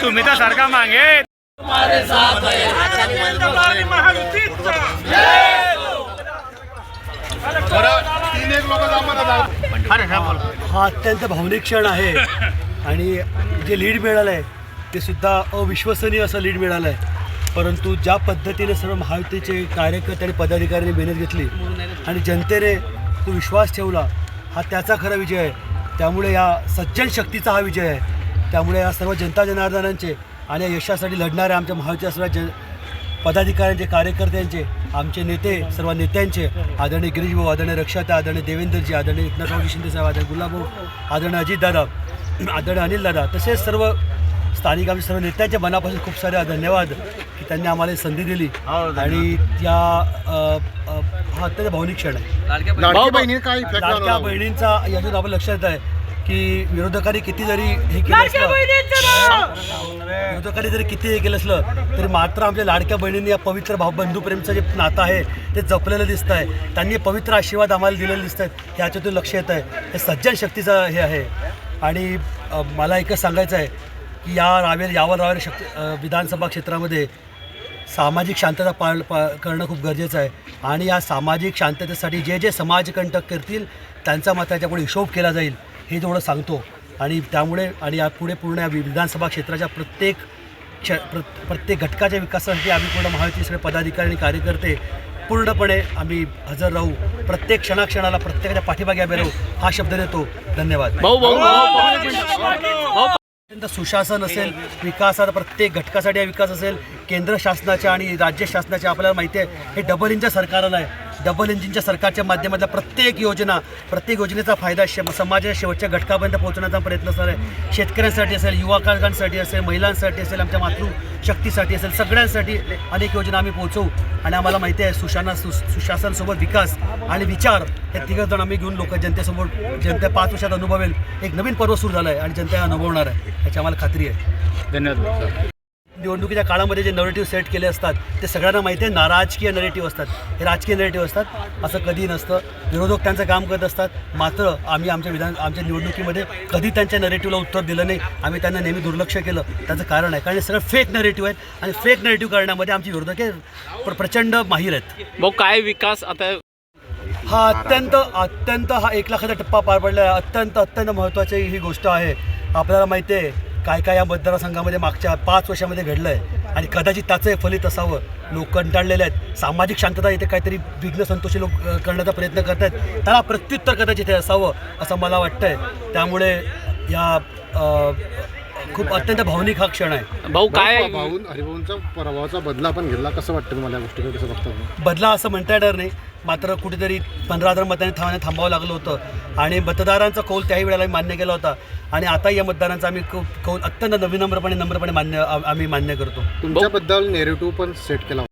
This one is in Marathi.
तुम्ही तर सारखा मागे हा अत्यंत भावनिक क्षण आहे. आणि जे लीड मिळालं आहे ते सुद्धा अविश्वसनीय असं लीड मिळालंय. आहे परंतु ज्या पद्धतीने सर्व महायुतीचे कार्यकर्ते आणि पदाधिकाऱ्यांनी मेहनत घेतली आणि जनतेने तो विश्वास ठेवला हा त्याचा खरा विजय आहे. त्यामुळे या सज्जन शक्तीचा हा विजय आहे. त्यामुळे या सर्व जनता जनार्दनांचे आणि या यशासाठी लढणाऱ्या आमच्या महाविद्या सर्व जन पदाधिकाऱ्यांचे कार्यकर्त्यांचे आमचे नेते सर्व नेत्यांचे आदरणीय गिरीशभाऊ आदरणीय रक्षाता आदरणीय देवेंद्रजी आदरणीय एकनाथरावजी शिंदेसाहेब आदरणीय गुलाबभाऊ आदरणीय अजितदादा आदरणीय अनिलदादा तसेच सर्व स्थानिक आमच्या सर्व नेत्यांच्या मनापासून खूप सारे धन्यवाद की त्यांनी आम्हाला ही संधी दिली. आणि त्या हा अत्यंत भावनिक क्षण आहे. लाडकी बहिणी काय इफेक्ट लाडक्या बहिणींचा यातून आपलं लक्षात आहे की विरोधकांनी किती जरी हे केलं असलं विरोधकांनी जरी किती हे केलं असलं तरी मात्र आमच्या लाडक्या बहिणींनी या पवित्र भाव बंधुप्रेमचं जे नातं आहे ते जपलेलं दिसतं आहे त्यांनी पवित्र आशीर्वाद आम्हाला दिलेले दिसत आहेत ह्याच्यातून लक्ष येत आहे हे सज्जन शक्तीचं हे आहे. आणि मला एकच सांगायचं आहे की या रावेर यावर रावेर शक्ती विधानसभा क्षेत्रामध्ये सामाजिक शांतता पाळ पा करणं खूप गरजेचं आहे आणि या सामाजिक शांततेसाठी जे जे समाजकंटक करतील त्यांचा मात्र त्याच्यापुढे हिशोब केला जाईल हे थोडं सांगतो आणि त्यामुळे आणि यापुढे पूर्ण या वि- विधानसभा क्षेत्राच्या प्रत्येक क्ष प्रत्येक घटकाच्या विकासासाठी आम्ही पूर्ण महायुती सगळे पदाधिकारी आणि कार्यकर्ते पूर्णपणे आम्ही हजर राहू प्रत्येक क्षणाक्षणाला प्रत्येकाच्या पाठीमागे आम्ही राहू हा शब्द देतो धन्यवाद अत्यंत सुशासन असेल विकासात प्रत्येक घटकासाठी हा विकास असेल केंद्र शासनाच्या आणि राज्य शासनाच्या आपल्याला माहिती आहे हे डबल इंजिन सरकारला आहे. डबल इंजिनच्या सरकारच्या माध्यमातल्या प्रत्येक योजना प्रत्येक योजनेचा फायदा श समाजाच्या शेवटच्या घटकापर्यंत पोहोचण्याचा प्रयत्न सर आहे. शेतकऱ्यांसाठी असेल युवाकांसाठी असेल महिलांसाठी असेल आमच्या मातृशक्तीसाठी असेल सगळ्यांसाठी अनेक योजना आम्ही पोहोचवू. आणि आम्हाला माहिती आहे सुशाना सु सुशासनसोबत विकास आणि विचार हे तिघं जण आम्ही घेऊन लोक जनतेसमोर जनता पाच वर्षात अनुभवेल. एक नवीन पर्व सुरू झालं आहे आणि जनता अनुभवणार आहे. याची आम्हाला खात्री आहे. धन्यवाद निवडणुकीच्या काळामध्ये जे नरेटिव्ह सेट केले असतात ते सगळ्यांना माहिती आहे नाराजकीय नरेटिव्ह असतात. हे राजकीय नरेटिव्ह असतात. असं कधी नसतं. विरोधक त्यांचं काम करत असतात. मात्र आम्ही आमच्या विधान आमच्या निवडणुकीमध्ये कधी त्यांच्या नरेटिव्हला उत्तर दिलं नाही. आम्ही त्यांना नेहमी दुर्लक्ष केलं. त्याचं कारण आहे. कारण हे सगळं फेक नरेटिव्ह आहेत. आणि फेक नरेटिव्ह करण्यामध्ये आमची विरोधक हे प्र प्रचंड माहीर आहेत. भाऊ काय विकास आता? हा अत्यंत अत्यंत हा एक लाखाचा टप्पा पार पडला आहे अत्यंत अत्यंत महत्त्वाची ही गोष्ट आहे. आपल्याला माहिती आहे काय काय या मतदारसंघामध्ये मागच्या पाच वर्षामध्ये घडलं आहे आणि कदाचित त्याचं हे फलित असावं. लोक कंटाळलेले आहेत. सामाजिक शांतता इथे काहीतरी विघ्न संतोषी लोक करण्याचा प्रयत्न करत आहेत त्याला प्रत्युत्तर कदाचित हे असावं असं मला वाटतं आहे त्यामुळे या खूप अत्यंत भावनिक हा क्षण आहे. भाऊ काय भाऊन हरिभाऊंचा पराभवाचा बदला आपण घेतला. कसं वाटतं तुम्हाला या गोष्टीकडे? कसं बघता तुम्ही? बदला असं म्हणता येणार नाही. मात्र कुठेतरी पंधरा हजार मतांनी थांबण्या थांबावं लागलं होतं. आणि मतदारांचा कौल त्याही वेळेला मान्य केला होता. आणि आता या मतदारांचा आम्ही कौल अत्यंत नवीनम्रपणे नम्रपणे मान्य आम्ही मान्य करतो. तुमच्याबद्दल नेरेटिव्ह पण सेट केला